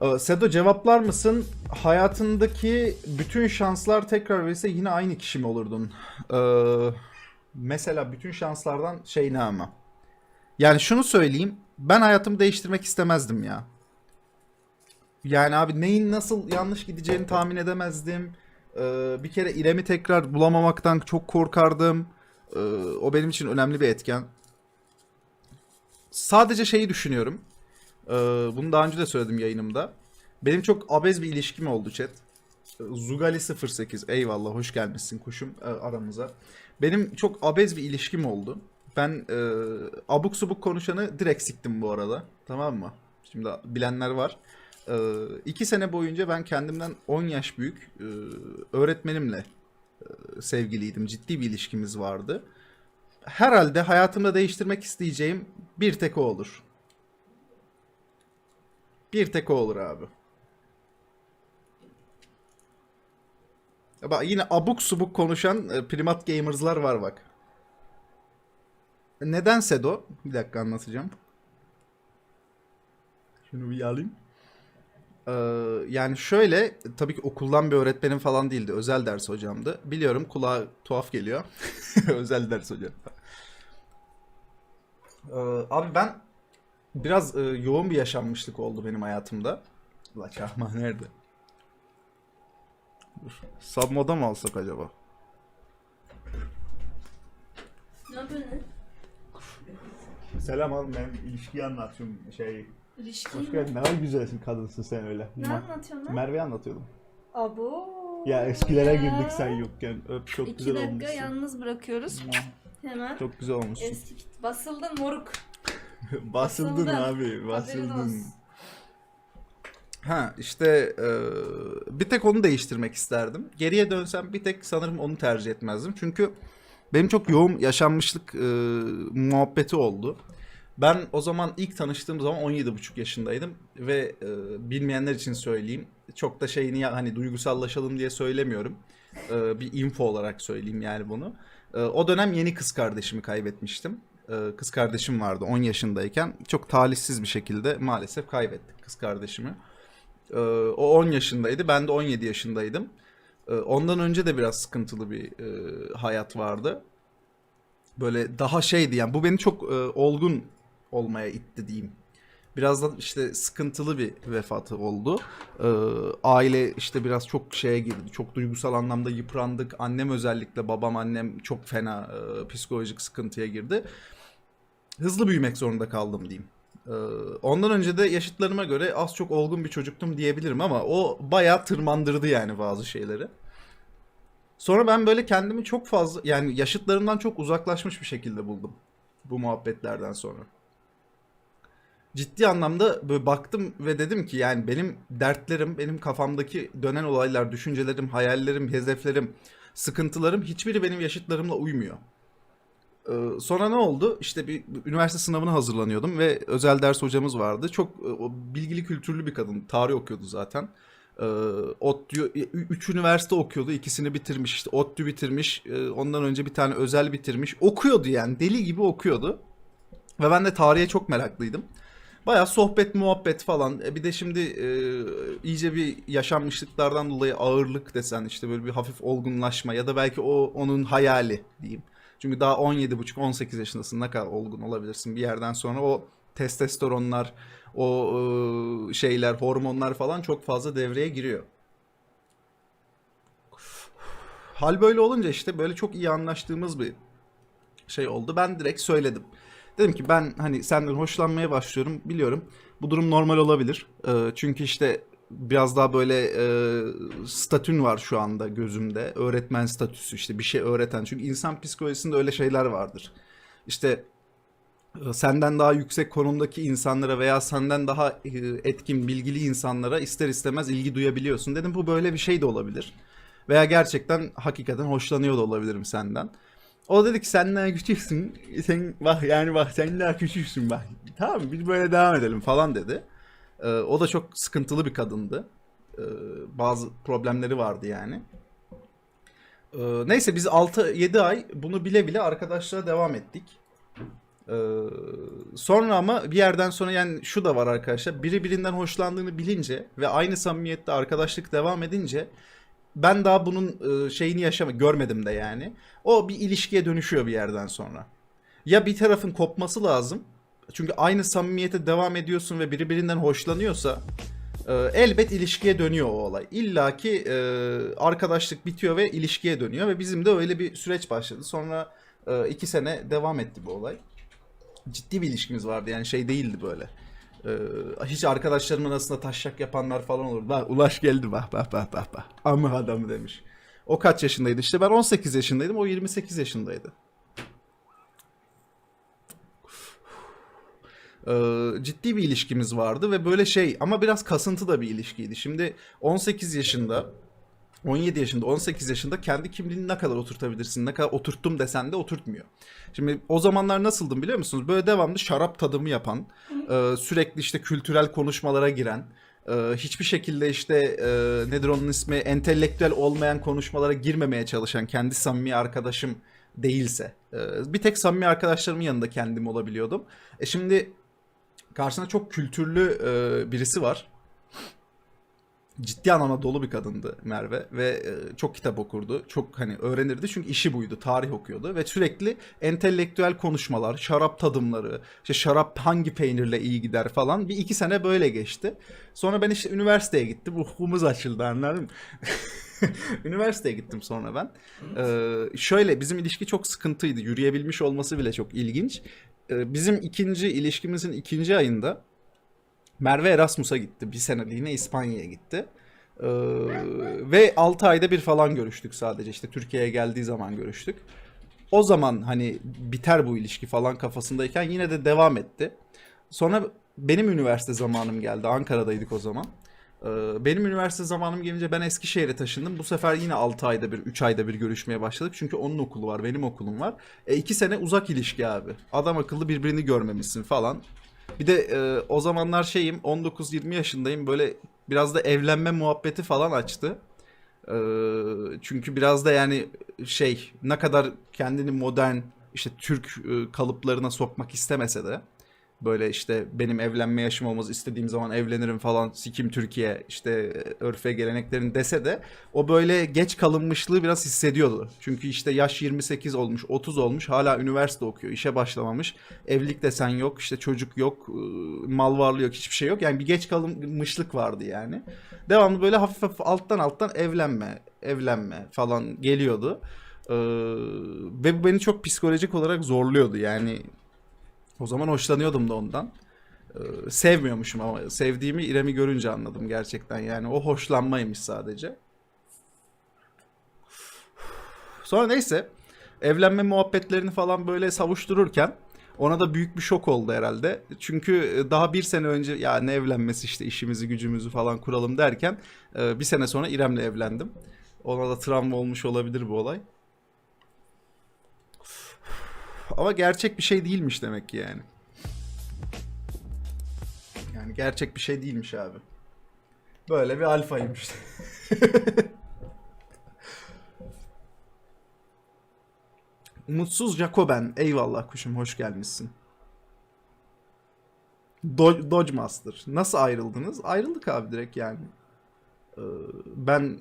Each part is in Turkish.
Ee, Sedo cevaplar mısın? Hayatındaki bütün şanslar tekrar verilse yine aynı kişi mi olurdun? Ee, mesela bütün şanslardan şey ne ama? Yani şunu söyleyeyim. Ben hayatımı değiştirmek istemezdim ya. Yani abi neyin nasıl yanlış gideceğini tahmin edemezdim. Ee, bir kere İrem'i tekrar bulamamaktan çok korkardım. Ee, o benim için önemli bir etken. Sadece şeyi düşünüyorum. Ee, bunu daha önce de söyledim yayınımda. Benim çok abez bir ilişkim oldu chat. Ee, Zugali08 eyvallah hoş gelmişsin kuşum e, aramıza. Benim çok abez bir ilişkim oldu. Ben e, abuk subuk konuşanı direkt siktim bu arada. Tamam mı? Şimdi bilenler var. E, iki sene boyunca ben kendimden 10 yaş büyük e, öğretmenimle e, sevgiliydim. Ciddi bir ilişkimiz vardı. Herhalde hayatımda değiştirmek isteyeceğim bir tek o olur. Bir tek o olur abi. Bak yine abuk subuk konuşan e, primat gamers'lar var bak. Neden Sedo? Bir dakika anlatacağım. Şunu bir alayım. Ee, yani şöyle tabii ki okuldan bir öğretmenim falan değildi. Özel ders hocamdı. Biliyorum kulağa tuhaf geliyor. özel ders hocam. Ee, abi ben biraz e, yoğun bir yaşanmışlık oldu benim hayatımda. La çakma nerede? Dur. Submoda mı alsak acaba? Ne yapıyorsun? Selam oğlum ben ilişkiyi anlatıyorum şey. İlişki Hoş mi? geldin. Ne kadar güzelsin kadınsın sen öyle. Ne Ma- anlatıyorsun lan? Merve'yi anlatıyordum. Abo. Ya eskilere ya. girdik sen yokken. Öp çok İki güzel dakika olmuşsun. yalnız bırakıyoruz. Hemen. Çok güzel olmuşsun. Eski basıldın moruk. basıldın Basıldın. abi basıldın. olsun. Ha işte e, bir tek onu değiştirmek isterdim. Geriye dönsem bir tek sanırım onu tercih etmezdim. Çünkü benim çok yoğun yaşanmışlık e, muhabbeti oldu. Ben o zaman ilk tanıştığım zaman 17,5 yaşındaydım ve e, bilmeyenler için söyleyeyim. Çok da şeyini ya, hani duygusallaşalım diye söylemiyorum. E, bir info olarak söyleyeyim yani bunu. E, o dönem yeni kız kardeşimi kaybetmiştim. E, kız kardeşim vardı 10 yaşındayken. Çok talihsiz bir şekilde maalesef kaybettik kız kardeşimi. Ee, o 10 yaşındaydı. Ben de 17 yaşındaydım. Ee, ondan önce de biraz sıkıntılı bir e, hayat vardı. Böyle daha şeydi yani bu beni çok e, olgun olmaya itti diyeyim. Biraz da işte sıkıntılı bir vefatı oldu. Aile işte biraz çok şeye girdi. Çok duygusal anlamda yıprandık. Annem özellikle babam annem çok fena e, psikolojik sıkıntıya girdi. Hızlı büyümek zorunda kaldım diyeyim. Ee, ondan önce de yaşıtlarıma göre az çok olgun bir çocuktum diyebilirim ama o bayağı tırmandırdı yani bazı şeyleri. Sonra ben böyle kendimi çok fazla yani yaşıtlarımdan çok uzaklaşmış bir şekilde buldum bu muhabbetlerden sonra. Ciddi anlamda böyle baktım ve dedim ki yani benim dertlerim, benim kafamdaki dönen olaylar, düşüncelerim, hayallerim, hedeflerim, sıkıntılarım hiçbiri benim yaşıtlarımla uymuyor. Ee, sonra ne oldu? İşte bir üniversite sınavına hazırlanıyordum ve özel ders hocamız vardı. Çok e, bilgili, kültürlü bir kadın. Tarih okuyordu zaten. Ee, ODTÜ, üç üniversite okuyordu. İkisini bitirmiş. İşte ODTÜ bitirmiş. e, Ondan önce bir tane özel bitirmiş. Okuyordu yani. Deli gibi okuyordu. Ve ben de tarihe çok meraklıydım. Bayağı sohbet, muhabbet falan. E bir de şimdi e, iyice bir yaşanmışlıklardan dolayı ağırlık desen işte böyle bir hafif olgunlaşma ya da belki o onun hayali diyeyim. Çünkü daha 17,5-18 yaşındasın ne kadar olgun olabilirsin bir yerden sonra o testosteronlar, o e, şeyler, hormonlar falan çok fazla devreye giriyor. Hal böyle olunca işte böyle çok iyi anlaştığımız bir şey oldu. Ben direkt söyledim. Dedim ki ben hani senden hoşlanmaya başlıyorum. Biliyorum bu durum normal olabilir. Çünkü işte biraz daha böyle e, statün var şu anda gözümde. Öğretmen statüsü işte bir şey öğreten. Çünkü insan psikolojisinde öyle şeyler vardır. İşte e, senden daha yüksek konumdaki insanlara veya senden daha e, etkin, bilgili insanlara ister istemez ilgi duyabiliyorsun. Dedim bu böyle bir şey de olabilir. Veya gerçekten hakikaten hoşlanıyor da olabilirim senden. O dedi ki sen daha küçüksün. Sen bak yani bak sen daha küçüksün bak. Tamam biz böyle devam edelim falan dedi. Ee, o da çok sıkıntılı bir kadındı. Ee, bazı problemleri vardı yani. Ee, neyse biz 6-7 ay bunu bile bile arkadaşlığa devam ettik. Ee, sonra ama bir yerden sonra yani şu da var arkadaşlar. Biri birinden hoşlandığını bilince ve aynı samimiyette arkadaşlık devam edince ben daha bunun e, şeyini yaşama görmedim de yani. O bir ilişkiye dönüşüyor bir yerden sonra. Ya bir tarafın kopması lazım. Çünkü aynı samimiyete devam ediyorsun ve biri birinden hoşlanıyorsa e, elbet ilişkiye dönüyor o olay. İlla ki e, arkadaşlık bitiyor ve ilişkiye dönüyor ve bizim de öyle bir süreç başladı. Sonra e, iki sene devam etti bu olay. Ciddi bir ilişkimiz vardı yani şey değildi böyle. E, hiç arkadaşlarımın arasında taşak yapanlar falan olurdu. Bak Ulaş geldi bak bak bak bak bak. Amı adamı demiş. O kaç yaşındaydı işte ben 18 yaşındaydım o 28 yaşındaydı. Ciddi bir ilişkimiz vardı ve böyle şey ama biraz kasıntı da bir ilişkiydi. Şimdi 18 yaşında 17 yaşında 18 yaşında kendi kimliğini ne kadar oturtabilirsin ne kadar oturttum desen de oturtmuyor. Şimdi o zamanlar nasıldım biliyor musunuz? Böyle devamlı şarap tadımı yapan e, sürekli işte kültürel konuşmalara giren e, hiçbir şekilde işte e, nedir onun ismi entelektüel olmayan konuşmalara girmemeye çalışan kendi samimi arkadaşım değilse bir tek samimi arkadaşlarımın yanında kendim olabiliyordum. E şimdi karşısında çok kültürlü e, birisi var. Ciddi anlamda dolu bir kadındı Merve ve e, çok kitap okurdu. Çok hani öğrenirdi çünkü işi buydu. Tarih okuyordu ve sürekli entelektüel konuşmalar, şarap tadımları, işte şarap hangi peynirle iyi gider falan. Bir iki sene böyle geçti. Sonra ben işte üniversiteye gittim. Ufkumuz açıldı anladın mı? Üniversiteye gittim sonra ben. Ee, şöyle bizim ilişki çok sıkıntıydı. Yürüyebilmiş olması bile çok ilginç. Ee, bizim ikinci ilişkimizin ikinci ayında Merve Erasmus'a gitti. Bir seneliğine İspanya'ya gitti. Ee, ve 6 ayda bir falan görüştük sadece. İşte Türkiye'ye geldiği zaman görüştük. O zaman hani biter bu ilişki falan kafasındayken yine de devam etti. Sonra benim üniversite zamanım geldi. Ankara'daydık o zaman. Ee, Benim üniversite zamanım gelince ben Eskişehir'e taşındım. Bu sefer yine 6 ayda bir, 3 ayda bir görüşmeye başladık. Çünkü onun okulu var, benim okulum var. E 2 sene uzak ilişki abi. Adam akıllı birbirini görmemişsin falan. Bir de e, o zamanlar şeyim 19-20 yaşındayım böyle biraz da evlenme muhabbeti falan açtı. E, çünkü biraz da yani şey ne kadar kendini modern işte Türk e, kalıplarına sokmak istemese de böyle işte benim evlenme yaşım olmaz istediğim zaman evlenirim falan sikim Türkiye işte e, örfe geleneklerin dese de o böyle geç kalınmışlığı biraz hissediyordu. Çünkü işte yaş 28 olmuş 30 olmuş hala üniversite okuyor işe başlamamış evlilik desen yok işte çocuk yok e, mal varlığı yok hiçbir şey yok yani bir geç kalınmışlık vardı yani. Devamlı böyle hafif hafif alttan alttan evlenme evlenme falan geliyordu. Ee, ve bu beni çok psikolojik olarak zorluyordu yani o zaman hoşlanıyordum da ondan. Ee, sevmiyormuşum ama sevdiğimi İrem'i görünce anladım gerçekten. Yani o hoşlanmaymış sadece. Sonra neyse evlenme muhabbetlerini falan böyle savuştururken ona da büyük bir şok oldu herhalde. Çünkü daha bir sene önce ya ne evlenmesi işte işimizi gücümüzü falan kuralım derken e, bir sene sonra İrem'le evlendim. Ona da travma olmuş olabilir bu olay. Ama gerçek bir şey değilmiş demek ki yani. Yani gerçek bir şey değilmiş abi. Böyle bir alfaymış. Umutsuz Jacoben. Eyvallah kuşum hoş gelmişsin. Do- Dodge Master. Nasıl ayrıldınız? Ayrıldık abi direkt yani. Ee, ben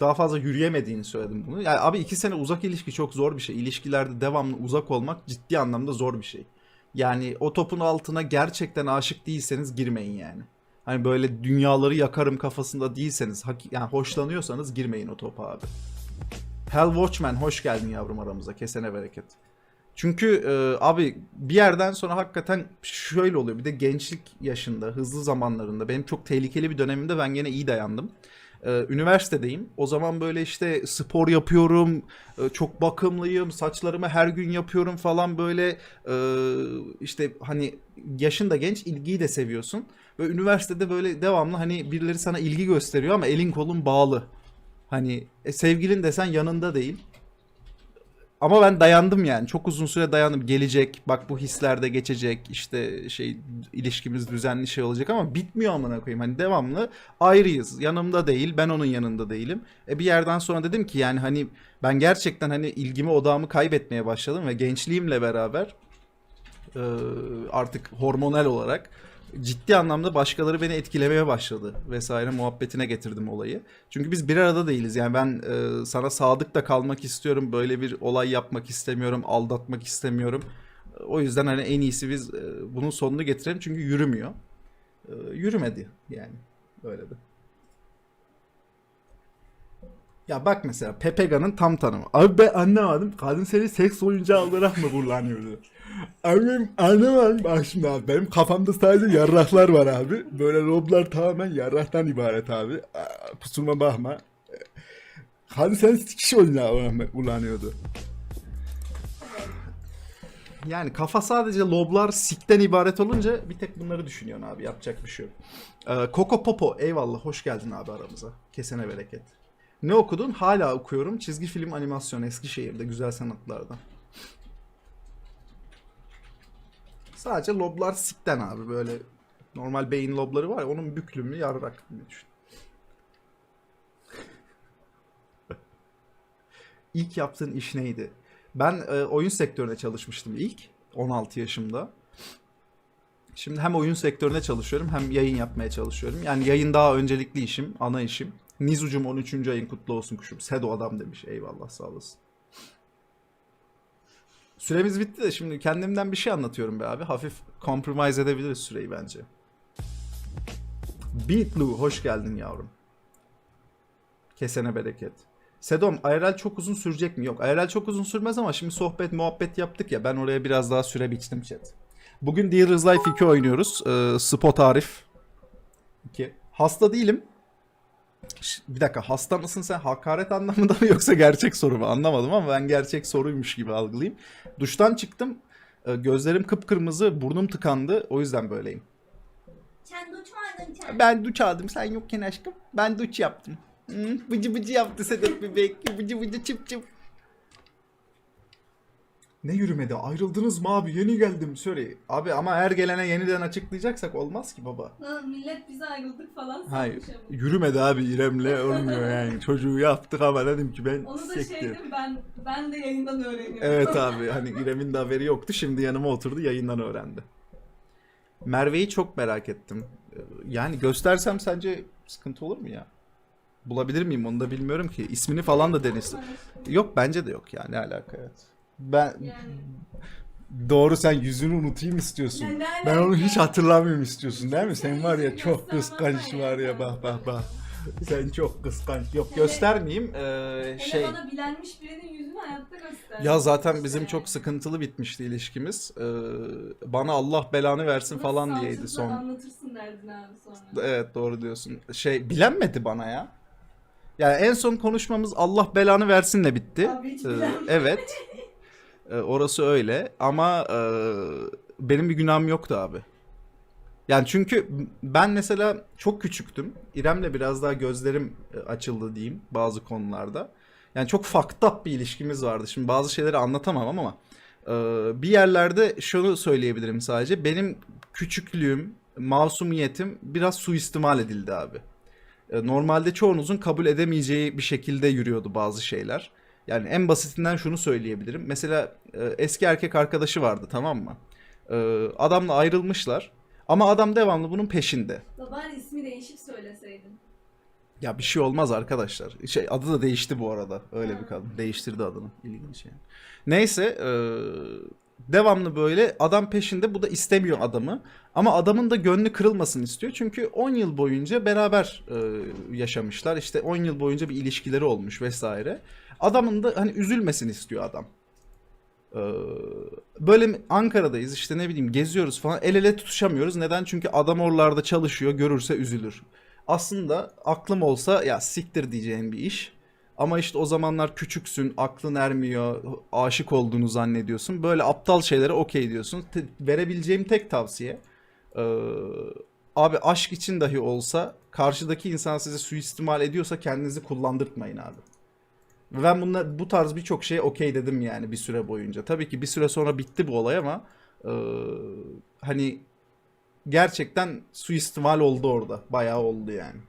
daha fazla yürüyemediğini söyledim bunu. Yani abi iki sene uzak ilişki çok zor bir şey. İlişkilerde devamlı uzak olmak ciddi anlamda zor bir şey. Yani o topun altına gerçekten aşık değilseniz girmeyin yani. Hani böyle dünyaları yakarım kafasında değilseniz, yani hoşlanıyorsanız girmeyin o topa abi. Hell Watchman hoş geldin yavrum aramıza. Kesene bereket. Çünkü e, abi bir yerden sonra hakikaten şöyle oluyor. Bir de gençlik yaşında, hızlı zamanlarında benim çok tehlikeli bir dönemimde ben gene iyi dayandım. Ee, üniversitedeyim. O zaman böyle işte spor yapıyorum, e, çok bakımlıyım, saçlarımı her gün yapıyorum falan böyle e, işte hani yaşın da genç, ilgiyi de seviyorsun. Ve üniversitede böyle devamlı hani birileri sana ilgi gösteriyor ama elin kolun bağlı. Hani e, sevgilin desen yanında değil. Ama ben dayandım yani. Çok uzun süre dayandım. Gelecek. Bak bu hisler de geçecek. İşte şey ilişkimiz düzenli şey olacak ama bitmiyor amına koyayım. Hani devamlı ayrıyız. Yanımda değil. Ben onun yanında değilim. E bir yerden sonra dedim ki yani hani ben gerçekten hani ilgimi odağımı kaybetmeye başladım ve gençliğimle beraber artık hormonal olarak ciddi anlamda başkaları beni etkilemeye başladı vesaire muhabbetine getirdim olayı. Çünkü biz bir arada değiliz. Yani ben e, sana sadık da kalmak istiyorum. Böyle bir olay yapmak istemiyorum. Aldatmak istemiyorum. O yüzden hani en iyisi biz e, bunun sonunu getirelim. Çünkü yürümüyor. E, yürümedi yani. Öyle de. Ya bak mesela Pepega'nın tam tanımı. Abi ben anlamadım. Kadın seni seks oyuncağı olarak mı kullanıyordu? Benim anlamadım. Bak şimdi abi benim kafamda sadece yarraklar var abi. Böyle loblar tamamen yarraktan ibaret abi. Kusuruma bakma. Kadın seni sikiş oyuncağı olarak mı kullanıyordu? Yani kafa sadece loblar sikten ibaret olunca bir tek bunları düşünüyorsun abi. Yapacak bir şey yok. Ee, Coco Popo eyvallah hoş geldin abi aramıza. Kesene bereket. Ne okudun? Hala okuyorum. Çizgi film animasyon Eskişehir'de güzel sanatlardan. Sadece loblar sikten abi böyle normal beyin lobları var ya onun büklümü yarrak gibi düşün. İlk yaptığın iş neydi? Ben e, oyun sektöründe çalışmıştım ilk 16 yaşımda. Şimdi hem oyun sektöründe çalışıyorum hem yayın yapmaya çalışıyorum. Yani yayın daha öncelikli işim, ana işim. Nizucum 13. ayın kutlu olsun kuşum. Sedo adam demiş. Eyvallah sağ olasın. Süremiz bitti de şimdi kendimden bir şey anlatıyorum be abi. Hafif compromise edebiliriz süreyi bence. Beatlu hoş geldin yavrum. Kesene bereket. Sedom IRL çok uzun sürecek mi? Yok IRL çok uzun sürmez ama şimdi sohbet muhabbet yaptık ya ben oraya biraz daha süre biçtim chat. Bugün Dealer's Life 2 oynuyoruz. Ee, Spot Arif. 2. Hasta değilim. Bir dakika hasta mısın sen hakaret anlamında mı yoksa gerçek soru mu anlamadım ama ben gerçek soruymuş gibi algılayayım. Duştan çıktım. Ee, Gözlerim kıpkırmızı, burnum tıkandı. O yüzden böyleyim. Sen duş mu aldın sen? Ben duş aldım sen yokken aşkım. Ben duş yaptım. Hı, bıcı bıcı yaptı Sedat bebek. Bıcı bıcı çıp çıp. Ne yürümedi? Ayrıldınız mı abi? Yeni geldim. Söyle. Abi ama her gelene yeniden açıklayacaksak olmaz ki baba. Lan millet bize ayrıldık falan Hayır. sanmış ama. Yürümedi abi İrem'le olmuyor yani. Çocuğu yaptık ama dedim ki ben Onu da şey sektim. dedim ben ben de yayından öğreniyorum. Evet abi hani İrem'in de haberi yoktu. Şimdi yanıma oturdu yayından öğrendi. Merve'yi çok merak ettim. Ee, Yani göstersem sence sıkıntı olur mu ya? Bulabilir miyim onu da bilmiyorum ki. İsmini falan da denirsin. Yok bence de yok yani ne alaka evet. Ben Yani Doğru sen yüzünü unutayım istiyorsun. Ya ne Ben onu hiç hatırlamıyorum istiyorsun değil mi? Sen var ya çok kıskanç var ya bak bak bak. Sen çok kıskanç. Yok Hele- göstermeyeyim. Ee, şey bana bilenmiş birinin yüzünü hayatta göster. ya zaten bizim İşte çok sıkıntılı bitmişti ilişkimiz. Ee, bana Allah belanı versin Bunu falan diyeydi son. anlatırsın derdin abi sonra. Evet doğru diyorsun. Şey bilenmedi bana ya. Yani en son konuşmamız Allah belanı versinle bitti. Abi hiç Ee, evet. Ee, orası öyle ama e, benim bir günahım yoktu abi. Yani çünkü ben mesela çok küçüktüm. İrem'le biraz daha gözlerim e, açıldı diyeyim bazı konularda. Yani çok fucked up bir ilişkimiz vardı. Şimdi bazı şeyleri anlatamam ama e, bir yerlerde şunu söyleyebilirim sadece. Benim küçüklüğüm, masumiyetim biraz suistimal edildi abi. E, Normalde çoğunuzun kabul edemeyeceği bir şekilde yürüyordu bazı şeyler. Yani en basitinden şunu söyleyebilirim. Mesela e, eski erkek arkadaşı vardı tamam mı? E, adamla ayrılmışlar. Ama adam devamlı bunun peşinde. La bari ismi değişik söyleseydin. Ya bir şey olmaz arkadaşlar. Şey adı da değişti bu arada. Öyle Ha. bir kadın. Değiştirdi adını. İlginç yani. Neyse e, devamlı böyle adam peşinde bu da istemiyor adamı. Ama adamın da gönlü kırılmasın istiyor. Çünkü 10 yıl boyunca beraber e, yaşamışlar. İşte 10 yıl boyunca bir ilişkileri olmuş vesaire. Adamın da hani üzülmesin istiyor adam. Ee, böyle Ankara'dayız işte ne bileyim geziyoruz falan el ele tutuşamıyoruz. Neden? Çünkü adam oralarda çalışıyor görürse üzülür. Aslında aklım olsa ya siktir diyeceğin bir iş. Ama işte o zamanlar küçüksün, aklın ermiyor, aşık olduğunu zannediyorsun. Böyle aptal şeylere okey diyorsun. Te- verebileceğim tek tavsiye ee, abi aşk için dahi olsa karşıdaki insan sizi suistimal ediyorsa kendinizi kullandırtmayın abi. Ben bunlar bu tarz birçok şeye okey dedim yani bir süre boyunca. Tabii ki bir süre sonra bitti bu olay ama e, hani gerçekten suistimal oldu orada. Bayağı oldu yani.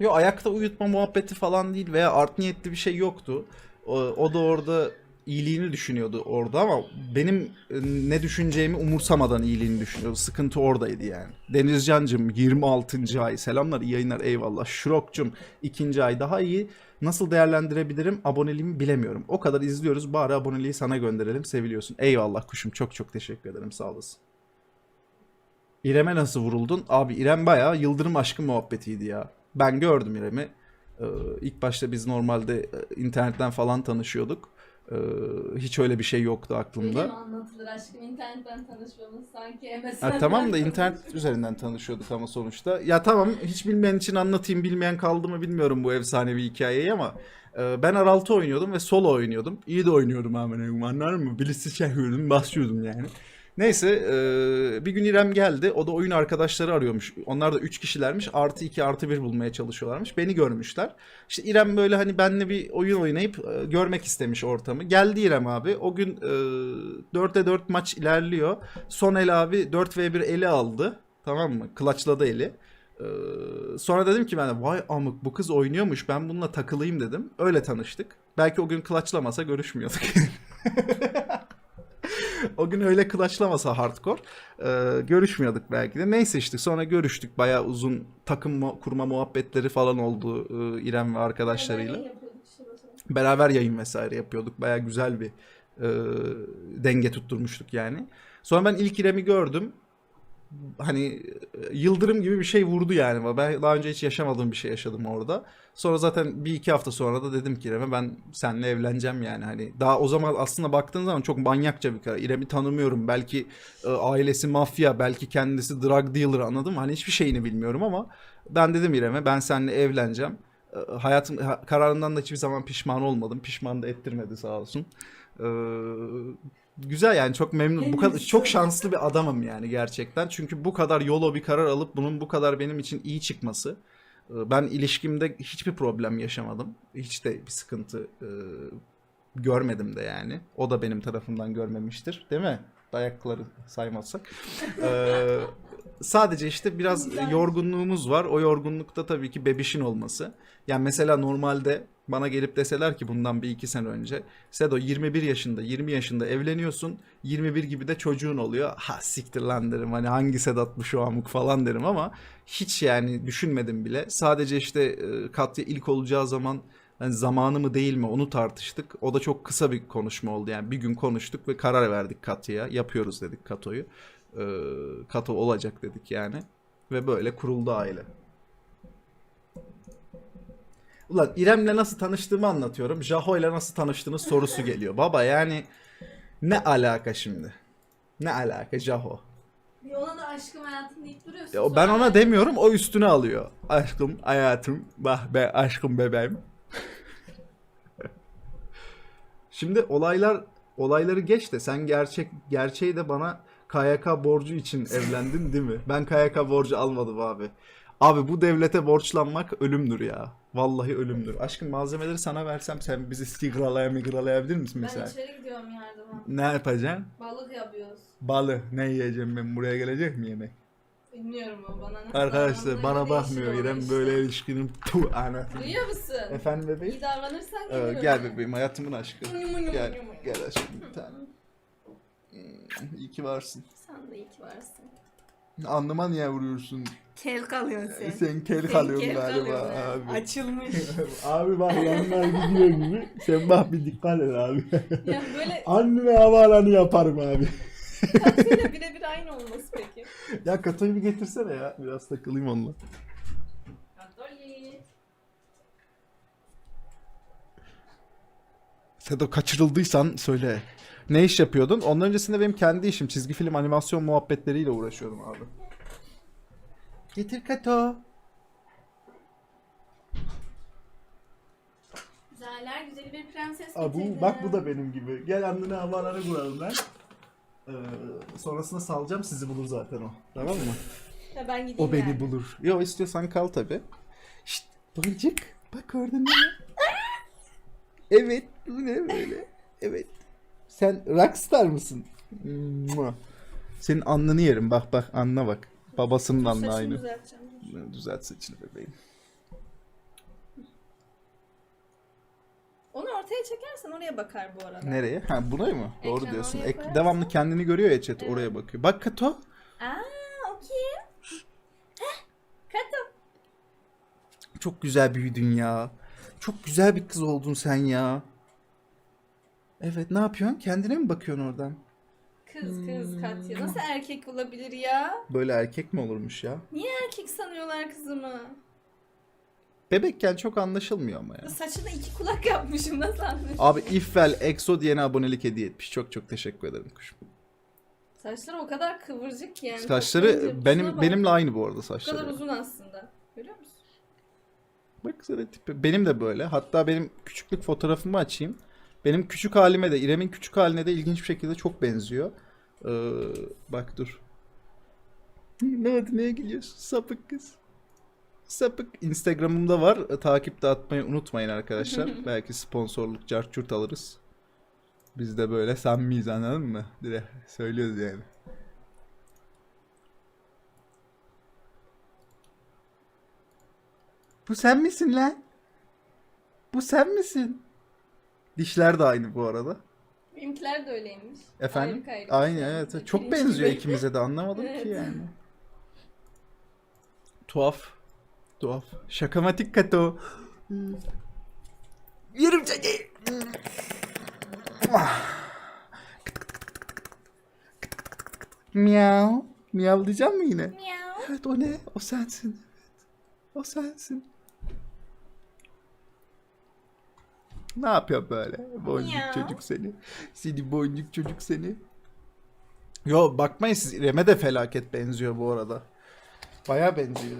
Yo ayakta uyutma muhabbeti falan değil veya art niyetli bir şey yoktu. O, o da orada iyiliğini düşünüyordu orada ama benim e, ne düşüneceğimi umursamadan iyiliğini düşünüyordu. Sıkıntı oradaydı yani. Denizcan'cım 26. ay selamlar iyi yayınlar eyvallah. Şirok'cum 2. ay daha iyi. Nasıl değerlendirebilirim aboneliğimi bilemiyorum. O kadar izliyoruz bari aboneliği sana gönderelim seviliyorsun. Eyvallah kuşum çok çok teşekkür ederim sağ olasın. İrem'e nasıl vuruldun? Abi İrem bayağı yıldırım aşkı muhabbetiydi ya. Ben gördüm İrem'i. Ee, ilk başta biz normalde e, internetten falan tanışıyorduk. Ee, hiç öyle bir şey yoktu Öyle mi aklımda. anlatılır aşkım? İnternetten tanışmamız sanki Ha, MSN'den tamam da internet üzerinden tanışıyorduk ama sonuçta. Ya tamam hiç bilmeyen için anlatayım bilmeyen kaldı mı bilmiyorum bu efsanevi hikayeyi ama e, ben Araltı oynuyordum ve solo oynuyordum. İyi de oynuyordum hemen anladın mı? Birisi çekiyordum basıyordum yani. Neyse e, bir gün İrem geldi. O da oyun arkadaşları arıyormuş. Onlar da 3 kişilermiş. Artı 2 artı 1 bulmaya çalışıyorlarmış. Beni görmüşler. İşte İrem böyle hani benle bir oyun oynayıp e, görmek istemiş ortamı. Geldi İrem abi. O gün e, 4'e 4 maç ilerliyor. Son el abi 4v1 eli aldı. Tamam mı? Klaçladı eli. Sonra dedim ki ben de vay amık bu kız oynuyormuş ben bununla takılayım dedim. Öyle tanıştık. Belki o gün klaçlamasa görüşmüyorduk. o gün öyle klaçlamasa hardcore e, görüşmüyorduk belki de. Neyse işte sonra görüştük. Bayağı uzun takım kurma muhabbetleri falan oldu e, İrem ve arkadaşlarıyla Beraber yayın vesaire yapıyorduk. Baya güzel bir e, denge tutturmuştuk yani. Sonra ben ilk İrem'i gördüm. Hani yıldırım gibi bir şey vurdu yani. Ben daha önce hiç yaşamadığım bir şey yaşadım orada. Sonra zaten bir iki hafta sonra da dedim ki İrem'e ben seninle evleneceğim yani. Hani daha o zaman aslında baktığın zaman çok manyakça bir karar. İrem'i tanımıyorum. Belki e, ailesi mafya, belki kendisi drug dealer anladım. Hani hiçbir şeyini bilmiyorum ama ben dedim İrem'e ben seninle evleneceğim. E, hayatım ha- kararından da hiçbir zaman pişman olmadım. Pişman da ettirmedi sağ olsun. E, güzel yani çok memnun. Bu kadar çok şanslı bir adamım yani gerçekten. Çünkü bu kadar yolo bir karar alıp bunun bu kadar benim için iyi çıkması. e, Ben ilişkimde hiçbir problem yaşamadım. Hiç de bir sıkıntı e, görmedim de yani. O da benim tarafımdan görmemiştir. Değil mi? Dayakları saymazsak. Ee, sadece işte biraz yorgunluğumuz var. O yorgunlukta tabii ki bebişin olması. Yani mesela normalde bana gelip deseler ki bundan bir iki sene önce Sedo 21 yaşında 20 yaşında evleniyorsun 21 gibi de çocuğun oluyor. Ha siktir lan derim hani hangi Sedat bu şu amuk falan derim ama hiç yani düşünmedim bile. Sadece işte e, Katya ilk olacağı zaman hani zamanı mı değil mi onu tartıştık. O da çok kısa bir konuşma oldu yani bir gün konuştuk ve karar verdik Katya'ya yapıyoruz dedik Kato'yu. Ee, Kato olacak dedik yani ve böyle kuruldu aile. Ulan İrem'le nasıl tanıştığımı anlatıyorum. Jaho'yla nasıl tanıştığınız sorusu geliyor. Baba yani ne alaka şimdi? Ne alaka Jaho? Ona da aşkım hayatım deyip duruyorsun. Ya ben ona demiyorum o üstüne alıyor. Aşkım, hayatım, bah be aşkım bebeğim. Şimdi olaylar olayları geç de sen gerçek gerçeği de bana KYK borcu için evlendin değil mi? Ben KYK borcu almadım abi. Abi bu devlete borçlanmak ölümdür ya. Vallahi ölümdür. Aşkım malzemeleri sana versem sen bizi stigralaya migralayabilir misin mesela? Ben içeri gidiyorum yardıma. Ne yapacaksın? Balık yapıyoruz. Balı. Ne yiyeceğim ben? Buraya gelecek mi yemek? Bilmiyorum o bana nasıl Arkadaşlar bana bakmıyor. İrem işte. böyle ilişkinin tu anasını. Duyuyor musun? Efendim bebeğim? İyi davranırsan Ee, gelirim. gel bebeğim hayatımın aşkı. Gel, gel aşkım bir tane. İyi ki varsın. Sen de iyi ki varsın. Anlıma niye vuruyorsun? Kel kalıyorsun sen. Sen kel kalıyorsun kel galiba kalıyorsun, abi. Açılmış. Abi bak yanlar gidiyor gibi. Sen bak bir dikkat et abi. ya böyle Anneme havaalanı yaparım abi. tatlıyla birebir aynı olması peki. Ya katoyu bir getirsene ya. Biraz takılayım onunla. Dolly. Sedo kaçırıldıysan söyle. Ne iş yapıyordun? Ondan öncesinde benim kendi işim çizgi film animasyon muhabbetleriyle uğraşıyordum abi. Getir Kato. Güzeller güzeli bir prenses Aa, getirdim. bu, bak bu da benim gibi. Gel annene havalara kuralım ben. Ee, sonrasında salacağım sizi bulur zaten o. Tamam mı? Ya ben gideyim O beni yani. bulur. Yo istiyorsan kal tabi. Şşt boncuk. Bak gördün mü? evet bu ne böyle? Evet. Sen rockstar mısın? Senin alnını yerim bak bak anla bak. Babasının Saçımı aynı. düzelteceğim. Düzelt saçını bebeğim. Onu ortaya çekersen oraya bakar bu arada. Nereye? Ha burayı mı? Doğru Ekranı diyorsun. oraya Ek- koyarsan- devamlı kendini görüyor ya chat Evet. oraya bakıyor. Bak Kato. Aa o kim? Heh, Kato. Çok güzel büyüdün ya. Çok güzel bir kız oldun sen ya. Evet ne yapıyorsun? Kendine mi bakıyorsun oradan? Kız kız Hmm. Katya. Nasıl erkek olabilir ya? Böyle erkek mi olurmuş ya? Erkek sanıyorlar kızımı. Bebekken çok anlaşılmıyor ama ya. Saçına iki kulak yapmışım nasıl anladın? Abi Ifvel Exo diyene abonelik hediye etmiş. Çok çok teşekkür ederim kuşum. Saçları o kadar kıvırcık ki yani. Saçları Toplayınca benim bak. benimle aynı bu arada Bu kadar saçları. uzun aslında. Görüyor musun? Bak sana tipi. Benim de böyle. Hatta benim küçüklük fotoğrafımı açayım. Benim küçük halime de İrem'in küçük haline de ilginç bir şekilde çok benziyor. Ee, bak dur. Ne oldu neye gülüyorsun? Sapık kız. Sapık. Instagram'ımda var. E, Takip de atmayı unutmayın arkadaşlar. Belki sponsorluk carçurt alırız. Biz de böyle samimiyiz anladın mı? Direkt söylüyoruz yani. Bu sen misin lan? Bu sen misin? Dişler de aynı bu arada. Benimkiler de öyleymiş. Efendim? Ayrı gayrı. Aynı evet. Çok benziyor gibi. ikimize de anlamadım ki Evet. yani. Tuhaf. Tuhaf. Şakamatik kato. Yerim seni. Miyav. Miyav diyeceğim mi yine? Miau. Evet o ne? O sensin. Evet. O sensin. Ne yapıyor böyle? Boncuk Miyav. çocuk seni. Seni boncuk çocuk seni. Yo bakmayın siz İrem'e de felaket benziyor bu arada. Baya benziyor.